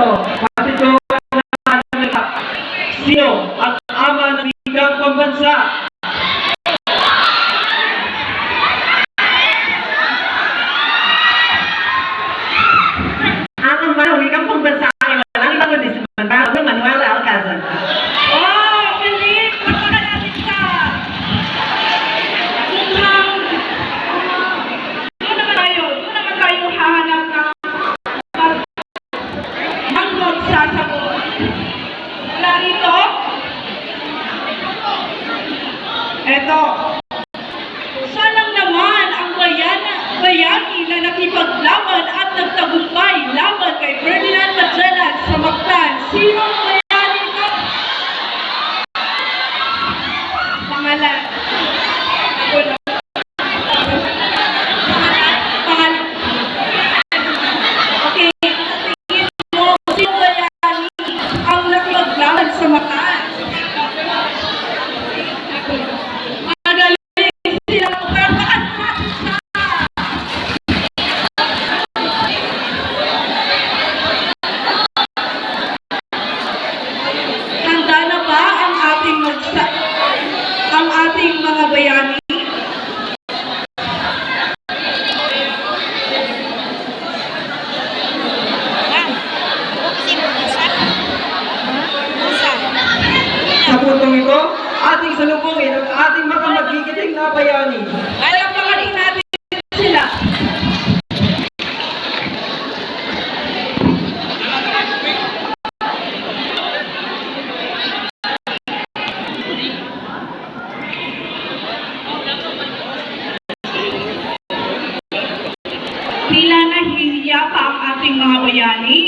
to. Kasi ko na sino at Eto, Sanang naman ang bayana, bayani na nakipaglaban at nagtagumpay laban kay Ferdinand Magellan sa Mactan. Sino ang bayani ka? Pangalan. Ako na. Pangalan. Okay, tingin mo, sino bayani ang nakipaglaban sa Mactan? Magaling silang kataan Handa na ba ang ating magsa ang ating mga bayani? Sa putong ito, ating salubungin ang ating mga magigiting na bayani. Alam pangaling natin sila. Tila nahihiya pa ang ating mga bayani.